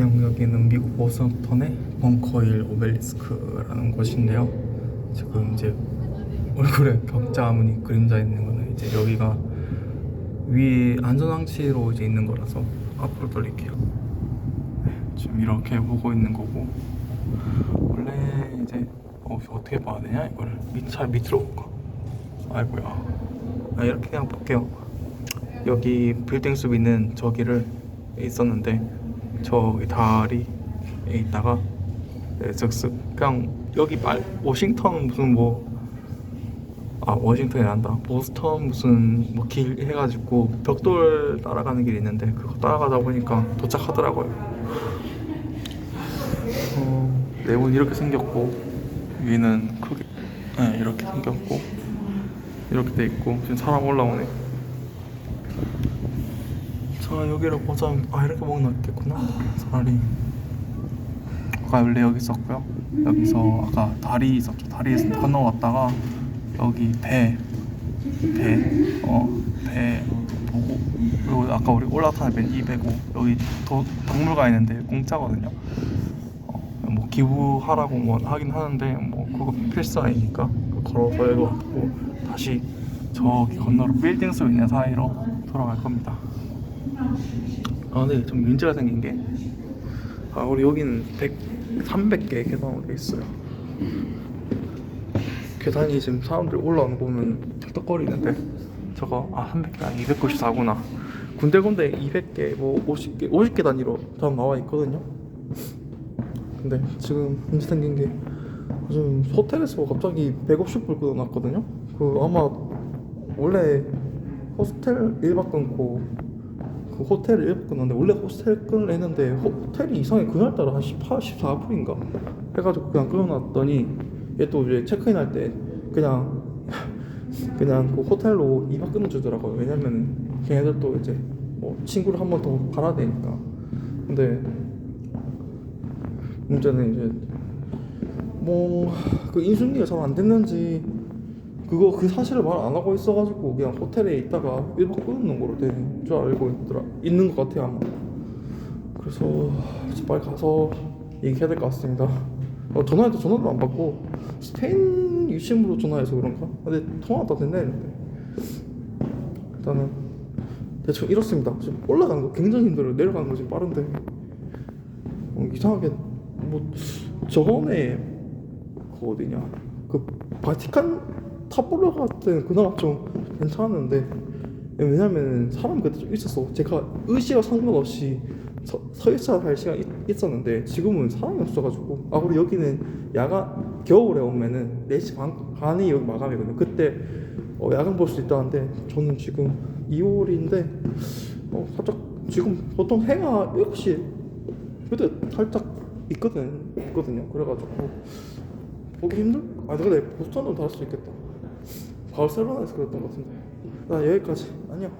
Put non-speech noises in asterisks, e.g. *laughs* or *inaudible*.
여기는 미국 워싱턴의 벙커힐 오벨리스크라는 곳인데요. 지금 이제 얼굴에 격자 무늬 그림자 있는 거는 이제 여기가 위에 안전장치로 이제 있는 거라서 앞으로 돌릴게요. 네, 지금 이렇게 보고 있는 거고. 원래 이제 어, 어떻게 봐야 되냐? 이걸 밑, 차 밑으로 볼까? 아이고야. 아, 이렇게 그냥 볼게요. 여기 빌딩 숲 있는 저기를 있었는데 저기 다리에 있다가 네, 즉스 그냥 여기 말 워싱턴 무슨 뭐 아 워싱턴이 난다. 보스턴 무슨 뭐 길 해가지고 벽돌 따라가는 길이 있는데 그거 따라가다 보니까 도착하더라고요. 어, 네모는 이렇게 생겼고 위는 크게 네, 이렇게 생겼고 이렇게 돼 있고 지금 사람 올라오네 자 여기를 보자면 아 이렇게 먹는 있겠구나. 차라리. 아까 원래 여기 있었고요. 여기서 아까 다리 있었죠. 다리에서 건너왔다가 여기 배 배, 어, 배 보고 그리고 아까 우리 올라타는 배는 200고 여기 도, 박물관 있는데 공짜거든요. 어, 뭐 기부하라고 뭐 하긴 하는데 뭐 그거 필수 아니니까 걸어서 왔고 다시 저기 건너로 빌딩 속 있는 사이로 돌아갈 겁니다 아, 네, 좀 문제가 생긴 게, 아, 우리 여기는 100, 300개 계단으로 돼 있어요. 계단이 지금 사람들이 올라오는 거 보면 턱턱거리는데, 저거, 아, 300개 아니 294구나. 군데군데 200개, 뭐 50개, 50개 단위로 다 나와 있거든요. 근데 지금 문제 생긴 게, 요즘 호텔에서 갑자기 150불 끊어놨거든요. 그 아마 원래 호스텔 1박 끊고 그 호텔을 일부 끊었는데 원래 호스텔 끊을 했는데 호텔이 이상하게 그날따라 한 18, 14불인가? 해가지고 그냥 끊어놨더니 얘 또 이제 체크인 할 때 그냥 *laughs* 그냥 그 호텔로 2박 끊어주더라고요. 왜냐면 걔네들도 이제 뭐 친구를 한 번더 받아야 되니까. 근데 문제는 이제 뭐 그 인수인계가 잘 안 됐는지 그거 그 사실을 말 안 하고 있어가지고 그냥 호텔에 있다가 1박 끊는 거로 된줄 알고 있더라. 있는 것 같아요 아마. 그래서 빨리 가서 얘기해야 될 것 같습니다. 어, 전화해도 전화도 안 받고 스페인 유심으로 전화해서 그런가? 근데 통화 다 된다 했는데. 일단은 대충 이렇습니다. 지금 올라가는 거 굉장히 힘들어요. 내려가는 거 지금 빠른데. 어, 이상하게 뭐 저번에 그 어디냐? 그 바티칸 탑 올라갈 때는 그나마 좀 괜찮았는데 왜냐면 사람 그때 좀 있었어. 제가 의지와 상관없이 서, 서 있어야 할 시간 있, 있었는데 지금은 사람이 없어가지고. 아 그리고 여기는 야간 겨울에 오면은 4시 반, 반이 여기 마감이거든요. 그때 어, 야간 볼 수 있다는데 저는 지금 2월인데 어, 살짝 지금 보통 해가 7시 그때 살짝 있거든 있거든요. 그래가지고 보기 힘들? 아 근데 보스턴은 다를 수 있겠다 바르셀로나에서 그랬던 것 같은데. 나 여기까지. 안녕